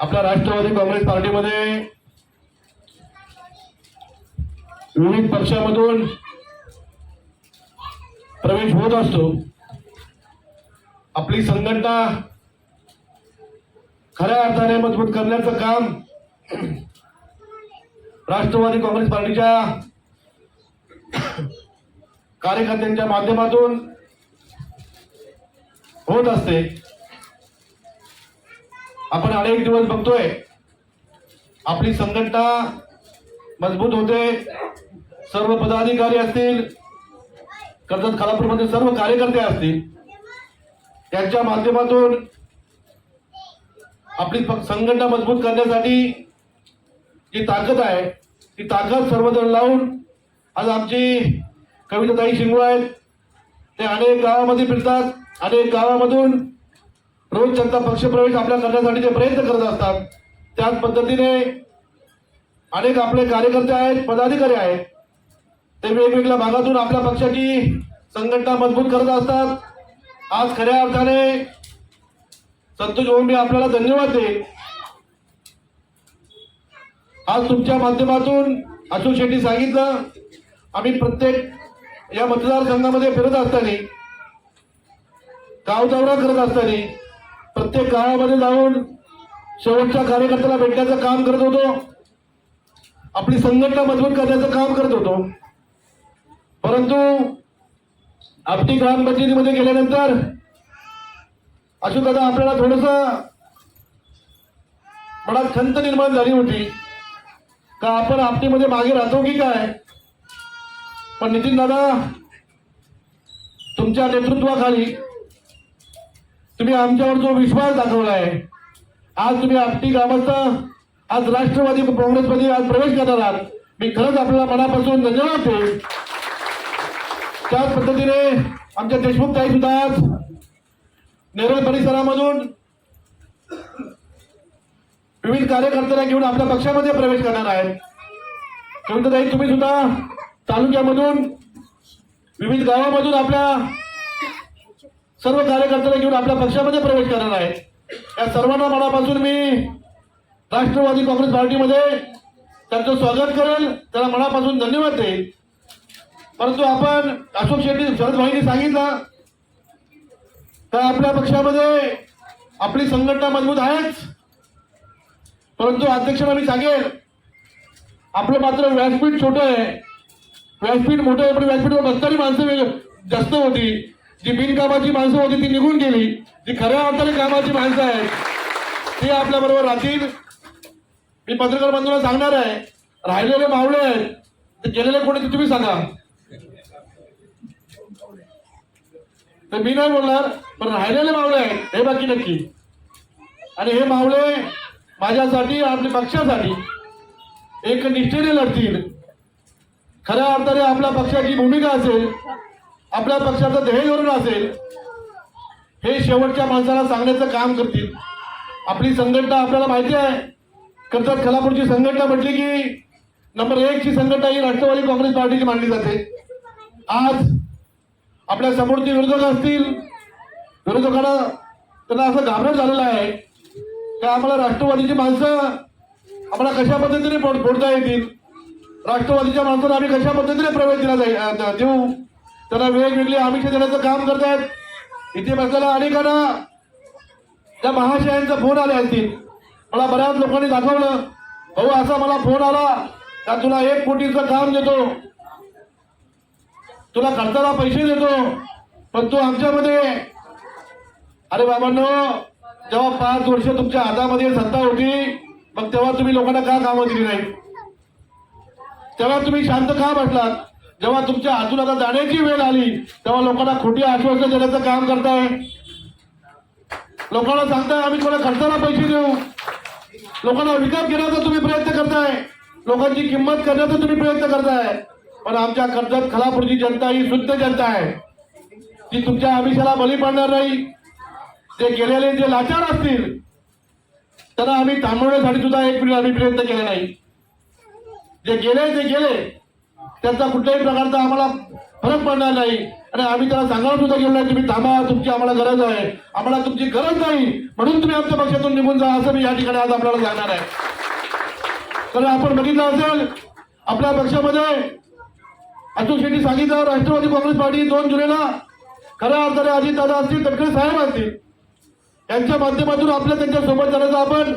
आपल्या राष्ट्रवादी काँग्रेस पार्टीमध्ये विविध पक्षामधून प्रवेश होत असतो. आपली संघटना खऱ्या अर्थाने मजबूत करण्याचं काम राष्ट्रवादी काँग्रेस पार्टीच्या कार्यकर्त्यांच्या माध्यमातून होत असते. आपण अनेक दिवस बघतोय. आपली संघटना मजबूत होते. सर्व पदाधिकारी असतील कर्जत खालापूरमध्ये सर्व कार्यकर्ते असतील त्यांच्या माध्यमातून आपली संघटना मजबूत करण्यासाठी जी ताकद आहे ती ताकद सर्वजण लावून आज आमची कविताताई शिंगू आहेत. ते अनेक गावामध्ये फिरतात अनेक गावामधून रोहित जनता पक्षप्रवेश आपल्या करण्यासाठी ते प्रयत्न करत असतात. त्याच पद्धतीने अनेक आपले कार्यकर्ते आहेत पदाधिकारी आहेत. ते वेगवेगळ्या भागातून आपल्या पक्षाची संघटना मजबूत करत असतात. आज खऱ्या अर्थाने संतोष भाऊ मी आपल्याला धन्यवाद देईन आज तुमच्या माध्यमातून अशोक शेट्टी सांगितलं आम्ही प्रत्येक या मतदारसंघामध्ये फिरत असताना गाव दौरा करत असताना प्रत्येक गावामध्ये जाऊन शेवटच्या कार्यकर्त्याला भेटण्याचं काम करत होतो. आपली संघटना मजबूत करण्याचं काम करत होतो. परंतु आपली ग्रामपंचायतीमध्ये गेल्यानंतर अशोक दादा आपल्याला थोडस मनात खंत निर्माण झाली होती. का आपण आपटीमध्ये मागे राहतो की काय? पण नितीन दादा तुमच्या नेतृत्वाखाली तुम्ही आमच्यावर जो विश्वास दाखवला आहे आज तुम्ही आपटी ग्रामस्थ आज राष्ट्रवादी काँग्रेसमध्ये आज प्रवेश करणार आहात. मी खरंच आपल्याला मनापासून धन्यवाद देईन. त्याच पद्धतीने आमच्या देशमुख ताई सुद्धा आज नेरळ परिसरामधून विविध कार्यकर्त्यांना घेऊन आपल्या पक्षामध्ये प्रवेश करणार आहेत. कविताताई तुम्ही सुद्धा तालुक्यामधून विविध गावामधून आपल्या सर्व कार्यकर्त्यांना घेऊन आपल्या पक्षामध्ये प्रवेश करणार आहे या सर्वांना मनापासून मी राष्ट्रवादी काँग्रेस पार्टीमध्ये त्यांचं स्वागत करेल. त्याला मनापासून धन्यवाद देईल. परंतु आपण अशोक शेट्टी शरद भाईंनी सांगितलं का आपल्या पक्षामध्ये आपली संघटना मजबूत आहेच. परंतु अध्यक्षांना मी सांगेल आपलं मात्र व्यासपीठ छोटं आहे. व्यासपीठ मोठं आहे पण व्यासपीठवर बसणारी माणसं जास्त होती जी बिनकामाची माणसं होती ती निघून गेली. जी खऱ्या अर्थाने कामाची माणसं आहेत ती आपल्या बरोबर राहतील. मी पत्रकार बंधूला सांगणार आहे राहिलेले मावळे आहेत ते गेलेले कोणी ते तुम्ही सांगा. तर मी नाही बोलणार पण राहिलेले मावळे आहेत हे बाकी नक्की. आणि हे मावळे माझ्यासाठी आपल्या पक्षासाठी एक निष्ठेने लढतील. खऱ्या अर्थाने आपल्या पक्षाची भूमिका असेल आपल्या पक्षाचं ध्येय धोरण असेल हे शेवटच्या माणसाला सांगण्याचं काम करतील. आपली संघटना आपल्याला माहिती आहे. कर्जत खलापूरची संघटना म्हटली की नंबर एक ची संघटना ही राष्ट्रवादी काँग्रेस पार्टीची मानली जाते. आज आपल्या समोरचे विरोधक असतील विरोधकांना त्यांना असं घाबरट झालेलं आहे की आम्हाला राष्ट्रवादीची माणसं आम्हाला कशा पद्धतीने फोडता येतील? राष्ट्रवादीच्या माणसांना आम्ही कशा पद्धतीने प्रवेश दिला जाईल देऊ? त्यांना वेगवेगळी आमिष देण्याचं काम करतायत. इथे बसलेल्या अनेकांना त्या महाशयांचा फोन आले असतील. मला बऱ्याच लोकांनी दाखवलं. भाऊ असा मला फोन आला का तुला एक कोटीचं काम देतो. तुला खर्चाला पैसे देतो. पण तू आमच्यामध्ये अरे बाबांनो जेव्हा पाच वर्ष तुमच्या हातामध्ये सत्ता होती मग तेव्हा तुम्ही लोकांना का कामं दिली नाही तेव्हा तुम्ही शांत का बसलात? जेव्हा तुमच्या हातून आता जाण्याची वेळ आली तेव्हा लोकांना खोटी आश्वासन देण्याचं काम करताय. लोकांना सांगताय आम्ही तुम्हाला खर्चाला पैसे देऊ. लोकांना विकत घेण्याचा तुम्ही प्रयत्न करताय. लोकांची किंमत करण्याचा तुम्ही प्रयत्न करताय. पण आमच्या कर्जत खलापूरची जनता ही शुद्ध जनता आहे. ती तुमच्या आमिषाला बली पडणार नाही. ते गेलेले जे लाचार असतील त्यांना आम्ही थांबवण्यासाठी सुद्धा एक मिनिट आम्ही प्रयत्न केले नाही. जे गेले ते गेले. त्यांचा कुठल्याही प्रकारचा आम्हाला फरक पडणार नाही. आणि आम्ही त्याला सांगायला सुद्धा गेलो नाही तुम्ही थांबा तुमची आम्हाला गरज आहे. आम्हाला तुमची गरज नाही. म्हणून तुम्ही आमच्या पक्षातून निघून जा असं मी या ठिकाणी आज आपल्याला सांगणार आहे. तर आपण बघितलं असेल आपल्या पक्षामध्ये अशोक शेट्टी सांगितलं राष्ट्रवादी काँग्रेस पार्टी दोन जुलैला खऱ्या अर्थाने अजित दादा असतील तटकरे साहेब असतील. यांच्या माध्यमातून आपल्या त्यांच्यासोबत जाण्याचा आपण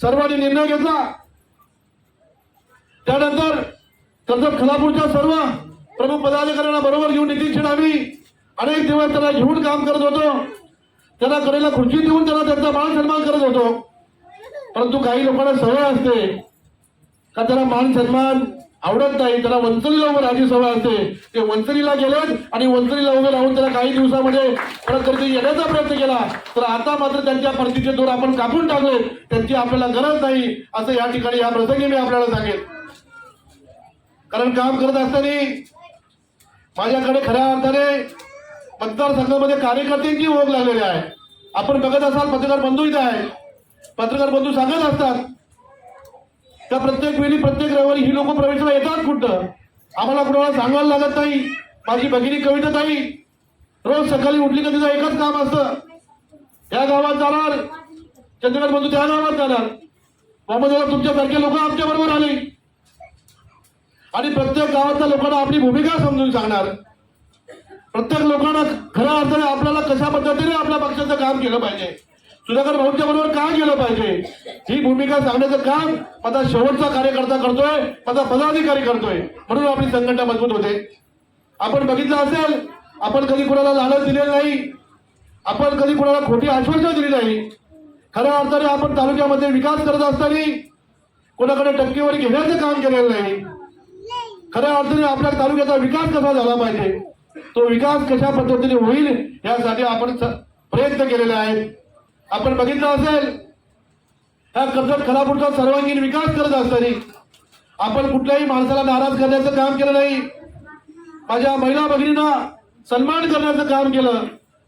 सर्वांनी निर्णय घेतला. त्यानंतर कर्जत खलापूरच्या सर्व प्रमुख पदाधिकाऱ्यांना बरोबर घेऊन नितीन शेठ आम्ही अनेक दिवस त्याला घेऊन काम करत होतो. त्याला कडेला खुर्ची देऊन त्याला त्यांचा मान सन्मान करत होतो. परंतु काही लोकांना सवय असते. का त्याला मान सन्मान आवडत नाही. त्याला वंचलीला उभं राहायची सवय असते. ते वंचलीला गेलेत आणि वंचलीला उभे राहून त्याला काही दिवसामध्ये परत कधी येण्याचा प्रयत्न केला तर आता मात्र त्यांच्या परतीचे दोर आपण कापून टाकले त्यांची आपल्याला गरज नाही असं या ठिकाणी या प्रसंगी मी आपल्याला सांगेल कारण काम करत असताना माझ्याकडे खऱ्या अर्थाने मतदारसंघामध्ये कार्यकर्त्यांची ओळख लागलेली आहे. आपण बघत असाल पत्रकार बंधू इथे आहे. पत्रकार बंधू सांगत असतात. त्या प्रत्येक वेळी प्रत्येक रविवारी ही लोक प्रवेशाला येतात कुठं? आम्हाला कुणाला सांगायला लागत नाही. माझी भगिनी कविता ताई रोज सकाळी उठली का तिचं एकच काम असतं. या गावात जाणार. चंद्रकांत बंधू त्या गावात जाणार. मोहम्मद तुमच्यासारखे लोक आमच्या बरोबर आले. आणि प्रत्येक गावातल्या लोकांना आपली भूमिका समजून सांगणार. प्रत्येक लोकांना खऱ्या अर्थाने आपल्याला कशा पद्धतीने आपल्या पक्षाचं काम केलं पाहिजे? सुधाकर भाऊच्या बरोबर काय केलं पाहिजे? ही भूमिका सांगण्याचं काम माझा शेवटचा कार्यकर्ता करतोय माझा पदाधिकारी करतोय म्हणून आपली संघटना मजबूत होते. आपण बघितलं असेल आपण कधी कुणाला लालच दिलेलं नाही आपण कधी कुणाला खोटी आश्वासन दिली नाही. खऱ्या अर्थाने आपण तालुक्यामध्ये विकास करत असताना कोणाकडे टक्केवारी घेण्याचं काम केलेलं नाही. खऱ्या अर्थाने आपल्या तालुक्याचा विकास कसा झाला पाहिजे? तो विकास कशा पद्धतीने होईल यासाठी आपण प्रयत्न केलेले आहेत. आपण बघितलं असेल ह्या कर्जत खलापूरचा सर्वांगीण विकास करत असताना आपण कुठल्याही माणसाला नाराज करण्याचं काम केलं नाही. माझ्या महिला भगिनींना सन्मान करण्याचं काम केलं.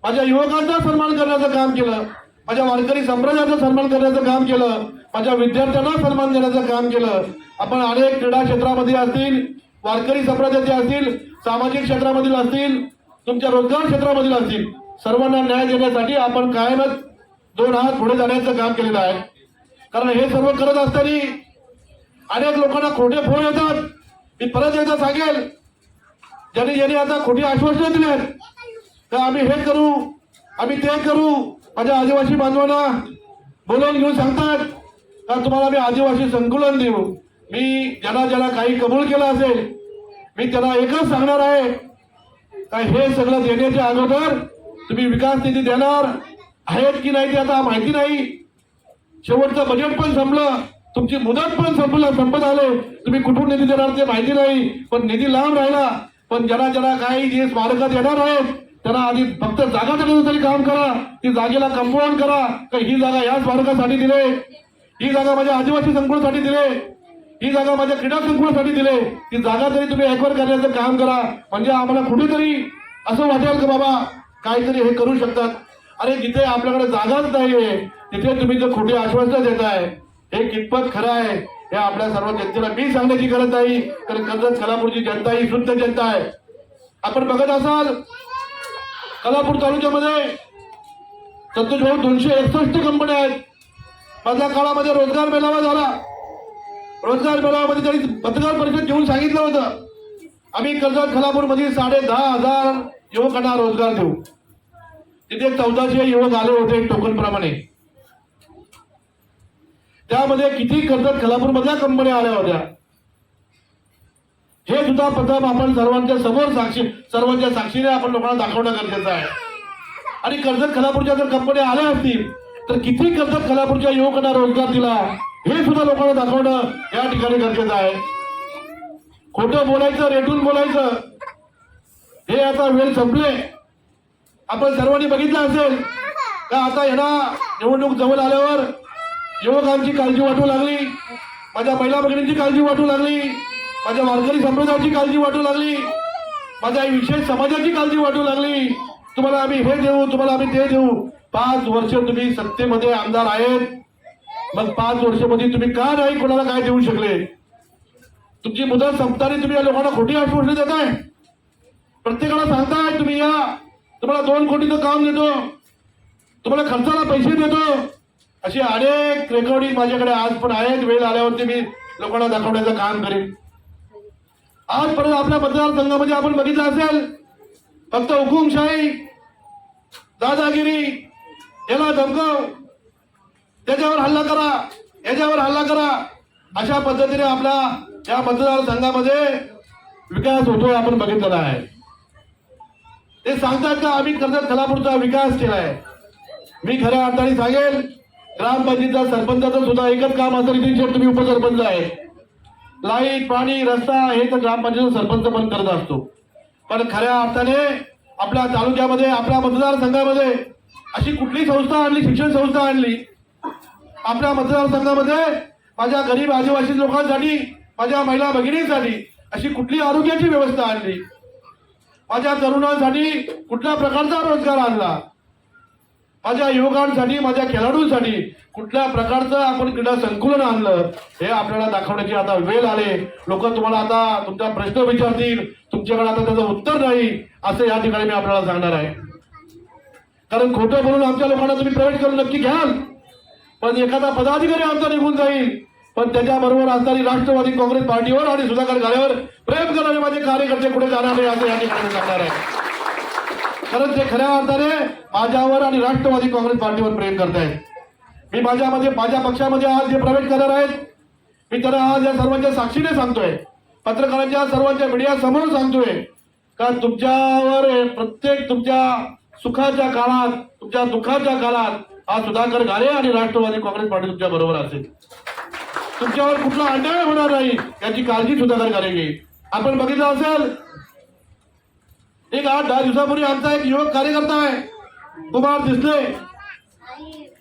माझ्या युवकांचा सन्मान करण्याचं काम केलं. माझ्या वारकरी संप्रदायाचा सन्मान करण्याचं काम केलं. माझ्या विद्यार्थ्यांना सन्मान देण्याचं काम केलं. आपण अनेक क्रीडा क्षेत्रामध्ये असतील वारकरी संप्रदायाचे असतील सामाजिक क्षेत्रामधील असतील तुमच्या रोजगार क्षेत्रामधील असतील सर्वांना न्याय देण्यासाठी आपण कायमच दोन हात पुढे जाण्याचं काम केलेलं आहे. कारण हे सर्व करत असताना अनेक लोकांना खोटे फोन येतात. मी परत एकदा सांगेल ज्यांनी ज्यांनी आता खोटी आश्वासनं दिली आहेत तर आम्ही हे करू आम्ही ते करू. माझ्या आदिवासी बांधवांना बोलवून घेऊन सांगतात तर तुम्हाला मी आदिवासी संकुलन देऊ? मी ज्याला ज्याला काही कबूल केलं असेल मी त्याला एकच सांगणार आहे का हे सगळं देण्याच्या अगोदर तुम्ही विकास निधी देणार आहेत की नाही ते आता माहिती नाही. शेवटचं बजेट पण संपलं तुमची मुदत पण संपलं संपत आले. तुम्ही कुठून निधी देणार ते माहिती नाही पण निधी लांब राहिला. पण ज्याला ज्यांना काही जे स्मारकात येणार आहेत त्यांना आधी फक्त जागा देण्याचं तरी काम करा ती जागेला कंपाऊंड करा का ही जागा या स्मारकासाठी दिले ही जागा माझ्या आदिवासी संकुलासाठी दिले. ही जागा माझ्या क्रीडा संकुलासाठी दिले ती जागा तरी तुम्ही ऍक्वर करण्याचं काम करा म्हणजे आम्हाला कुठेतरी असं वाटेल का बाबा काहीतरी हे करू शकतात. अरे जिथे आपल्याकडे जागाच नाहीये तिथे तुम्ही जर खोटी आश्वासन देताय हे कितपत खरं आहे हे आपल्या सर्व जनतेला मी सांगण्याची गरज नाही कारण कर्जत कलापूरची जनता ही शुद्ध जनता आहे. आपण बघत असाल कलापूर तालुक्यामध्ये संतोष भाऊ दोनशे एकसष्ट कंपन्या आहेत. माझ्या काळामध्ये रोजगार मेळावा झाला. रोजगार मेळाव्यामध्ये त्यांनी पत्रकार परिषद घेऊन सांगितलं होतं. आम्ही कर्जत खलापूरमध्ये साडे दहा हजार युवकांना रोजगार देऊ. तिथे चौदाशे युवक आले होते टोकन प्रमाणे. त्यामध्ये किती कर्जत खलापूर मधल्या कंपन्या आल्या होत्या? हे सुद्धा प्रथम आपण सर्वांच्या समोर साक्षी सर्वांच्या साक्षीने आपण लोकांना दाखवणं गरजेचं आहे. आणि कर्जत खलापूरच्या जर कंपन्या आल्या असतील तर किती कर्जत खलापूरच्या युवकांना रोजगार दिला? हे सुद्धा लोकांना दाखवणं या ठिकाणी गरजेचं आहे. खोटं बोलायचं रेटून बोलायचं हे आता वेळ संपले. आपण सर्वांनी बघितलं असेल का आता यांना निवडणूक जवळ आल्यावर युवकांची काळजी वाटू लागली. माझ्या महिला भगिनींची काळजी वाटू लागली. माझ्या वारकरी संप्रदायाची काळजी वाटू लागली. माझ्या विशेष समाजाची काळजी वाटू लागली. तुम्हाला आम्ही हे देऊ तुम्हाला आम्ही ते देऊ. पाच वर्ष तुम्ही सत्तेमध्ये आमदार आहेत. मग पाच वर्षामध्ये तुम्ही का नाही कोणाला काय देऊ शकले? तुमची मुदत संपताना तुम्ही या लोकांना खोटी आश्वासने देताय. प्रत्येकाला सांगताय तुम्ही या. तुम्हाला दोन कोटीचं काम देतो. तुम्हाला खर्चाला पैसे देतो. अशी अनेक रेकॉर्डिंग माझ्याकडे आज पण आहेत. वेळ आल्यावरती मी लोकांना दाखवण्याचं काम करेन. आजपर्यंत आपल्या मतदारसंघामध्ये आपण बघितलं असेल फक्त हुकुमशाही दादागिरी याला धमकाव. त्याच्यावर हल्ला करा. याच्यावर हल्ला करा. अशा पद्धतीने आपल्या या मतदारसंघामध्ये विकास होतोय आपण बघितलेला आहे. ते सांगतात का आम्ही कर्जत खलापूरचा विकास केलाय. मी खऱ्या अर्थाने सांगेल ग्रामपंचायतीचा सरपंचाचं सुद्धा एकच काम असेल की तुम्ही उपसरपंच आहे. लाइट पाणी रस्ता हे तर ग्रामपंचायत सरपंच पण करत असतो. पण खऱ्या अर्थाने आपल्या तालुक्यामध्ये आपल्या मतदारसंघामध्ये अशी कुठली संस्था आणली शिक्षण संस्था आणली आपल्या मतदारसंघामध्ये माझ्या गरीब आदिवासी लोकांसाठी माझ्या महिला भगिनींसाठी अशी कुठली आरोग्याची व्यवस्था आणली? माझ्या तरुणांसाठी कुठल्या प्रकारचा रोजगार आणला? माझ्या युवकांसाठी माझ्या खेळाडूंसाठी कुठल्या प्रकारचं आपण क्रीडा संकुलन आणलं? हे आपल्याला दाखवण्याची आता वेळ आले. लोक तुम्हाला आता तुमचा प्रश्न विचारतील. तुमच्याकडे आता त्याचं उत्तर नाही असं या ठिकाणी मी आपल्याला सांगणार आहे. कारण खोटं बोलून आमच्या लोकांना तुम्ही प्रवेश करून नक्की घ्याल. पण एखादा पदाधिकारी आमचा निघून जाईल. पण त्याच्याबरोबर असणारी राष्ट्रवादी काँग्रेस पार्टीवर आणि सुधाकर घाल्यावर प्रेम करणारे माझे कार्यकर्ते कुठे जाणार नाही असं या ठिकाणी सांगणार आहे. कारण ते खऱ्या अर्थाने माझ्यावर आणि राष्ट्रवादी काँग्रेस पार्टीवर प्रेम करतायत. मी माझ्यामध्ये माझ्या पक्षामध्ये आज जे प्रवेश करणार आहेत मी त्यांना आज या सर्वांच्या साक्षीने सांगतोय. पत्रकारांच्या सर्वांच्या मीडिया समोर सांगतोय. का तुमच्यावर प्रत्येक तुमच्या सुखाच्या काळात तुमच्या दुःखाच्या काळात हा सुधाकर घाले आणि राष्ट्रवादी काँग्रेस पार्टी तुमच्या बरोबर असेल. तुमच्यावर कुठला अन्याय होणार नाही याची काळजी सुधाकर घाले घेईल आपण बघितलं असेल एक आठ दहा दिवसापूर्वी आमचा एक युवक कार्यकर्ता आहे कुमार दिसले.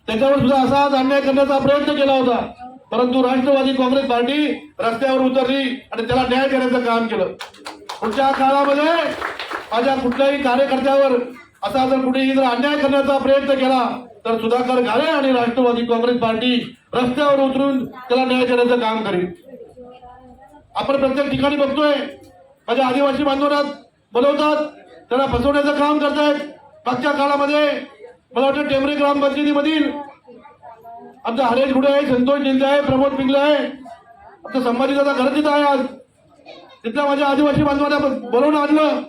त्याच्यावर सुद्धा असाच अन्याय करण्याचा प्रयत्न केला होता. परंतु राष्ट्रवादी काँग्रेस पार्टी रस्त्यावर उतरली आणि त्याला न्याय देण्याचं काम केलं. पुढच्या काळामध्ये माझ्या कुठल्याही कार्यकर्त्यावर असा जर कुठेही जर अन्याय करण्याचा प्रयत्न केला तर सुधाकर घाले आणि राष्ट्रवादी काँग्रेस पार्टी रस्त्यावर उतरून त्याला न्याय देण्याचं काम करेल आपण प्रत्येक ठिकाणी बघतोय माझ्या आदिवासी बांधवांना बोलवतात त्यांना फसवण्याचं काम करतायत. मागच्या काळामध्ये मला वाटतं टेमरे ग्रामपंचायतीमधील आमचा हरेश गुडे आहे संतोष जिंदे आहे प्रमोद पिंगले आहे. आमचा संभाजीदादा घर तिथं आहे आज. तिथल्या माझ्या आदिवासी बांधवांना बोलवून आणलं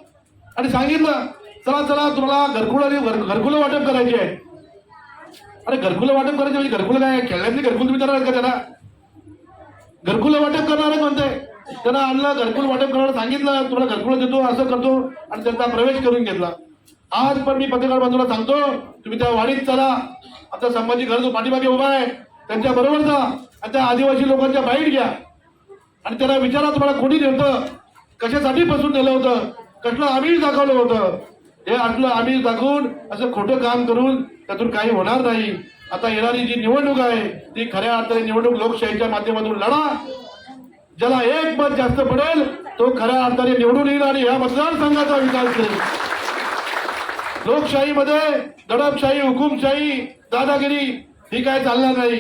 आणि सांगितलं चला चला तुम्हाला घरकुल आणि घर- घरकुलं वाटप करायची आहे. अरे घरकुलं वाटप करायचे म्हणजे घरकुलं काय? आहे? खेळण्यातली घरकुल तुम्ही करणार का त्याला? घरकुल वाटप करणार कोणते त्यांना आणलं घरकुल वाटप करायला सांगितलं तुला घरकुल देतो असं करतो आणि त्यांचा प्रवेश करून घेतला. आज पण मी पत्रकार बाजूला सांगतो तुम्ही त्या वाडीत चला. आता संभाजी घर जो पाठीमागे उभा आहे. त्यांच्या बरोबर जा. आणि त्या आदिवासी लोकांच्या बाईट घ्या. आणि त्याला विचारा तुम्हाला कोणी नेतं? कशासाठी फसून नेलं होतं? कसलं आम्ही दाखवलं होतं? हे असलं आम्ही दाखवून असं खोटं काम करून त्यातून काही होणार नाही. आता येणारी जी निवडणूक आहे ती खऱ्या अर्थाने निवडणूक लोकशाहीच्या माध्यमातून लढा. ज्याला एक मत जास्त पडेल तो खऱ्या अर्थाने निवडून येईल आणि या मतदारसंघाचा विकास करेल. लोकशाहीमध्ये दडपशाही हुकुमशाही दादागिरी ही काय चालणार नाही.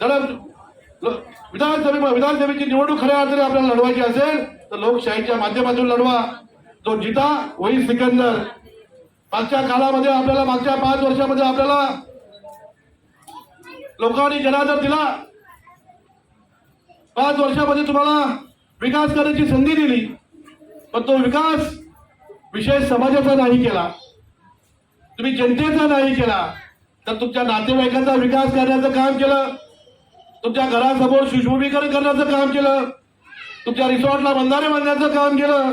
दडप विधानसभे विधानसभेची निवडणूक खऱ्या अर्थाने आपल्याला लढवायची असेल तर लोकशाहीच्या माध्यमातून लढवा. जो जिता वही सिकंदर. मागच्या काळामध्ये आपल्याला मागच्या पाच वर्षामध्ये आपल्याला लोकांनी जनादर दिला. पाच वर्षामध्ये तुम्हाला विकास करण्याची संधी दिली. पण तो विकास विशेष समाजाचा नाही केला. तुम्ही जनतेचा नाही केला. तर तुमच्या नातेवाईकांचा विकास करण्याचं काम केलं. तुमच्या घरासमोर सुशोभीकरण करण्याचं काम केलं. तुमच्या रिसॉर्टला बंधारे बांधण्याचं काम केलं.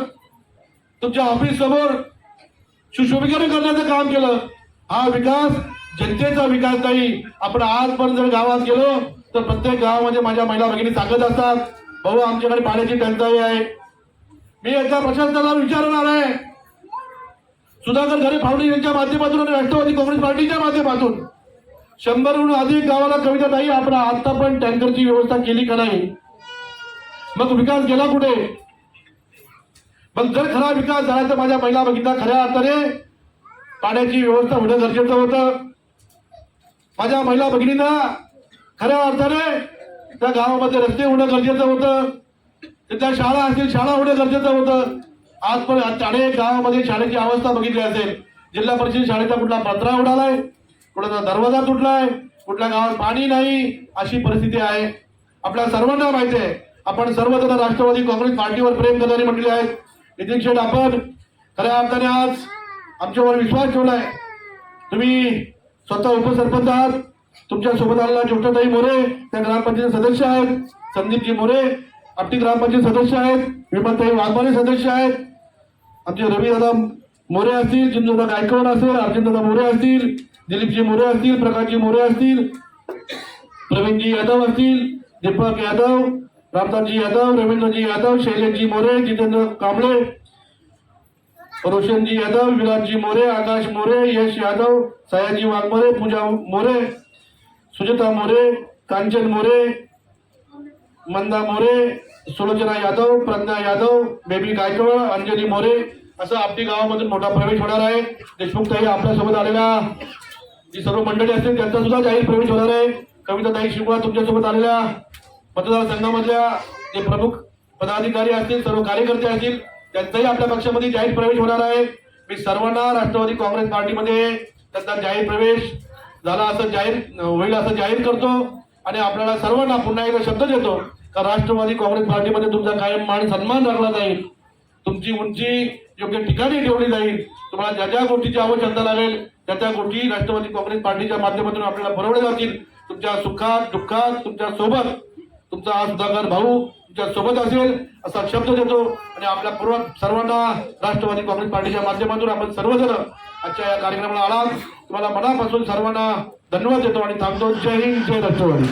तुमच्या ऑफिस समोर सुशोभीकरण करण्याचं काम केलं. हा विकास जनतेचा विकास नाही. आपण आज पण जर गावात गेलो तर प्रत्येक गावामध्ये माझ्या महिला भगिनी सांगत असतात भाऊ आमच्याकडे पाण्याची टंचाई आहे. मी एकदा प्रशासनाला विचारणार आहे. सुधाकर घरे यांच्या माध्यमातून आणि राष्ट्रवादी काँग्रेस पार्टीच्या माध्यमातून शंभरहून अधिक गावाला कविता नाही आपण आता पण टँकरची व्यवस्था केली का नाही? मग विकास गेला कुठे? मग जर खरा विकास झाला तर माझ्या महिला भगिनीला खऱ्या अर्थाने पाण्याची व्यवस्था होणं गरजेचं होतं. माझ्या महिला भगिनींना खऱ्या अर्थाने त्या गावामध्ये रस्ते होणं गरजेचं होतं. त्या शाळा असतील शाळा होणं गरजेचं होतं. आज पण अनेक गावामध्ये शाळेची अवस्था बघितली असेल. जिल्हा परिषद शाळेचा कुठला पत्रा उडालाय कुठला दरवाजा तुटलाय कुठल्या गावात पाणी नाही अशी परिस्थिती आहे. आपल्या सर्वांना माहिती आहे. आपण सर्वजण राष्ट्रवादी काँग्रेस पार्टीवर प्रेम करणारी मंडळी आहेत. नितीन शेठ आपण खऱ्या अर्थाने आज आमच्यावर विश्वास ठेवलाय. तुम्ही स्वतः उपसरपंच आहात. तुमच्यासोबत आलेला ज्योतिताई मोरे त्या ग्रामपंचायत सदस्य आहेत. संदीपजी मोरे आपटी ग्रामपंचायत सदस्य आहेत. विमलताई वाघमारे सदस्य आहेत. आमचे रवी दादा मोरे असतील जिंदूदादा गायकवाड असेल अर्जुनदादा मोरे असतील दिलीपजी मोरे असतील प्रकाशजी मोरे असतील प्रवीणजी यादव असतील दीपक यादव रामदासजी यादव रवींद्रजी यादव शैलेशजी मोरे जितेंद्र कांबळे रोशनजी यादव विराजजी मोरे आकाश मोरे यश यादव सयाजी वाघमोरे पूजा मोरे सुजाता मोरे कांचन मोरे मंदा मोरे सुलोचना यादव प्रज्ञा यादव बेबी गायकवाड अंजली मोरे असं आपली गावामधून मोठा प्रवेश होणार आहे. देशमुख ताई आपल्यासोबत आलेल्या जी सर्व मंडळी असतील त्यांचा सुद्धा जाहीर प्रवेश होणार आहे. कविता ताई शिवकुमार तुमच्यासोबत आलेल्या. मतदारसंघामधल्या जे प्रमुख पदाधिकारी असतील सर्व कार्यकर्ते असतील त्यांचाही आपल्या पक्षामध्ये जाहीर प्रवेश होणार आहे. मी सर्वांना राष्ट्रवादी काँग्रेस पार्टीमध्ये त्यांचा जाहीर प्रवेश झाला असं जाहीर होईल असं जाहीर करतो आणि आपल्याला सर्वांना पुन्हा एकदा शब्द देतो का राष्ट्रवादी काँग्रेस पार्टीमध्ये तुमचा कायम मान सन्मान राखला जाईल. तुमची उंची योग्य ठिकाणी ठेवली जाईल. तुम्हाला ज्या ज्या गोष्टीची आवश्यकता लागेल त्या त्या गोष्टी राष्ट्रवादी काँग्रेस पार्टीच्या माध्यमातून आपल्याला पुरवल्या जातील. तुमच्या सुखात दुःखात तुमच्यासोबत तुमचा हा सुधाकर भाऊ तुमच्यासोबत असेल असा शब्द देतो आणि आपल्या पूर्व सर्वांना राष्ट्रवादी काँग्रेस पार्टीच्या माध्यमातून आपण सर्वजण आजच्या या कार्यक्रमाला आलात. तुम्हाला मनापासून सर्वांना धन्यवाद देतो आणि थांबतो. जय हिंद जय राष्ट्रवादी.